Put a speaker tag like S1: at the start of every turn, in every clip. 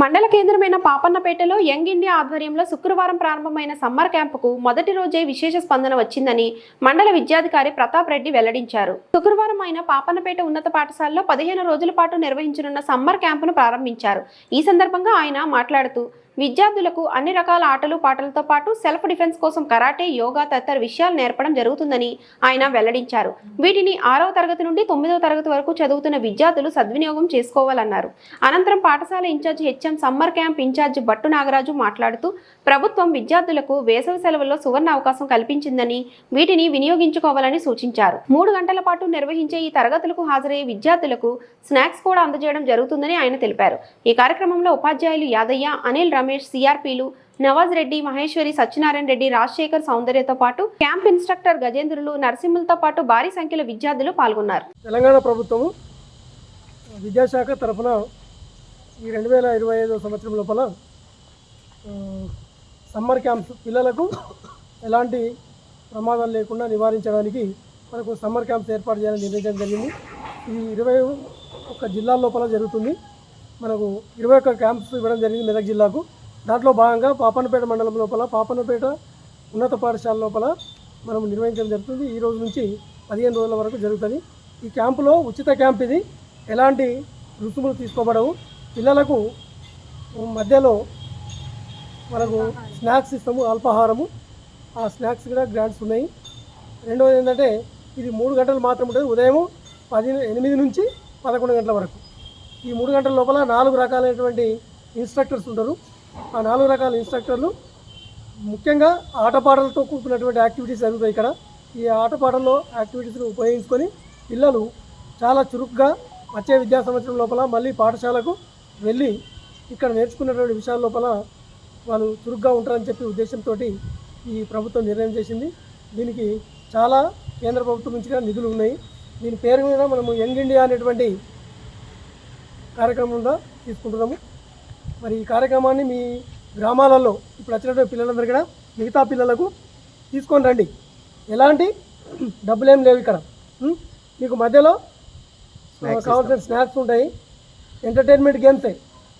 S1: మండల కేంద్రమైన పాపన్నపేటలో young India ఆధ్వర్యంలో శుక్రవారం ప్రారంభమైన సమ్మర్ క్యాంపుకు మొదటి రోజే విశేష స్పందన వచ్చిందని మండల విద్యాధికారి ప్రతాప్ రెడ్డి వెల్లడించారు. శుక్రవారం ఆయన పాపన్నపేట ఉన్నత పాఠశాలలో పదిహేను రోజుల పాటు నిర్వహించనున్న సమ్మర్ క్యాంపును ప్రారంభించారు. ఈ సందర్భంగా ఆయన మాట్లాడుతూ విద్యార్థులకు అన్ని రకాల ఆటలు పాటలతో పాటు సెల్ఫ్ డిఫెన్స్ కోసం కరాటే యోగా తదితర విషయాలు నేర్పడం జరుగుతుందని ఆయన వెల్లడించారు. వీటిని ఆరవ తరగతి నుండి తొమ్మిదవ తరగతి వరకు చదువుతున్న విద్యార్థులు సద్వినియోగం చేసుకోవాలన్నారు. అనంతరం పాఠశాల incharge HM summer camp incharge Battu Nagaraju మాట్లాడుతూ ప్రభుత్వం విద్యార్థులకు వేసవి సెలవుల్లో సువర్ణ అవకాశం కల్పించిందని వీటిని వినియోగించుకోవాలని సూచించారు. మూడు గంటల పాటు నిర్వహించే ఈ తరగతులకు హాజరయ్యే విద్యార్థులకు స్నాక్స్ కూడా అందజేయడం జరుగుతుందని ఆయన తెలిపారు. ఈ కార్యక్రమంలో ఉపాధ్యాయులు యాదయ్య అనిల్ రమేష్ రమేష్ సిఆర్పీలు నవాజ్ రెడ్డి మహేశ్వరి సత్యనారాయణ రెడ్డి రాజశేఖర్ సౌందర్యతో పాటు క్యాంప్ ఇన్స్ట్రక్టర్ గజేంద్రులు నరసింహులతో పాటు భారీ సంఖ్యలో విద్యార్థులు పాల్గొన్నారు.
S2: తెలంగాణ ప్రభుత్వం విద్యాశాఖ తరఫున ఈ రెండు వేల ఇరవై ఐదో సంవత్సరం లోపల సమ్మర్ క్యాంప్స్ పిల్లలకు ఎలాంటి ప్రమాదాలు లేకుండా నివారించడానికి మనకు సమ్మర్ క్యాంప్స్ ఏర్పాటు చేయాలని నిర్ణయించడం జరిగింది. ఇది ఇరవై ఒక్క జిల్లాల లోపల జరుగుతుంది. మనకు ఇరవై ఒక్క క్యాంప్స్ ఇవ్వడం జరిగింది మెదక్ జిల్లాకు. దాంట్లో భాగంగా పాపన్నపేట మండలం లోపల పాపన్నపేట ఉన్నత పాఠశాల లోపల మనం నిర్వహించడం జరుగుతుంది. ఈ రోజు నుంచి పదిహేను రోజుల వరకు జరుగుతుంది. ఈ క్యాంపులో ఉచిత క్యాంప్ ఇది. ఎలాంటి రుసుములు తీసుకోబడవు. పిల్లలకు మధ్యలో మనకు స్నాక్స్ ఇస్తాము అల్పాహారము. ఆ స్నాక్స్ కూడా గ్రాంట్స్ ఉన్నాయి. రెండవది ఏంటంటే ఇది మూడు గంటలు మాత్రం ఉంటుంది. ఉదయం పది ఎనిమిది నుంచి పదకొండు గంటల వరకు. ఈ మూడు గంటల లోపల నాలుగు రకాలైనటువంటి ఇన్స్ట్రక్టర్స్ ఉంటారు. ఆ నాలుగు రకాల ఇన్స్ట్రక్టర్లు. ముఖ్యంగా ఆటపాటలతో కూడుకున్నటువంటి యాక్టివిటీస్ జరుగుతాయి ఇక్కడ. ఈ ఆటపాటల్లో యాక్టివిటీస్ను ఉపయోగించుకొని పిల్లలు చాలా చురుగ్గా వచ్చే విద్యా సంవత్సరం లోపల మళ్ళీ పాఠశాలకు వెళ్ళి ఇక్కడ నేర్చుకున్నటువంటి విషయాల లోపల వాళ్ళు చురుగ్గా ఉంటారని చెప్పి ఉద్దేశంతో ఈ ప్రభుత్వం నిర్ణయం చేసింది. దీనికి చాలా కేంద్ర ప్రభుత్వం నుంచి కూడా నిధులు ఉన్నాయి. దీని పేరు మీద మనము యంగ్ ఇండియా అనేటువంటి కార్యక్రమంగా తీసుకుంటున్నాము. మరి ఈ కార్యక్రమాన్ని మీ గ్రామాలలో ఇప్పుడు వచ్చినటువంటి పిల్లలందరూ కూడా మిగతా పిల్లలకు తీసుకొని రండి. ఎలాంటి డబ్బులు ఏం లేవు ఇక్కడ? మీకు మధ్యలో కావాల్సిన స్నాక్స్ ఉంటాయి. ఎంటర్టైన్మెంట్ గేమ్సే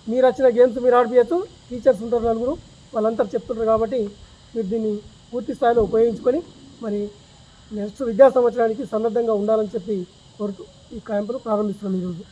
S2: మీరు వచ్చిన గేమ్స్ మీరు ఆడిపించచ్చు టీచర్స్ ఉంటారు నలుగురు. వాళ్ళంతా చెప్తుంటారు కాబట్టి మీరు దీన్ని పూర్తి స్థాయిలో ఉపయోగించుకొని మరి నెక్స్ట్ విద్యా సంవత్సరానికి సన్నద్ధంగా ఉండాలని చెప్పి కోరుతూ ఈ క్యాంపును ప్రారంభిస్తున్నాం ఈరోజు.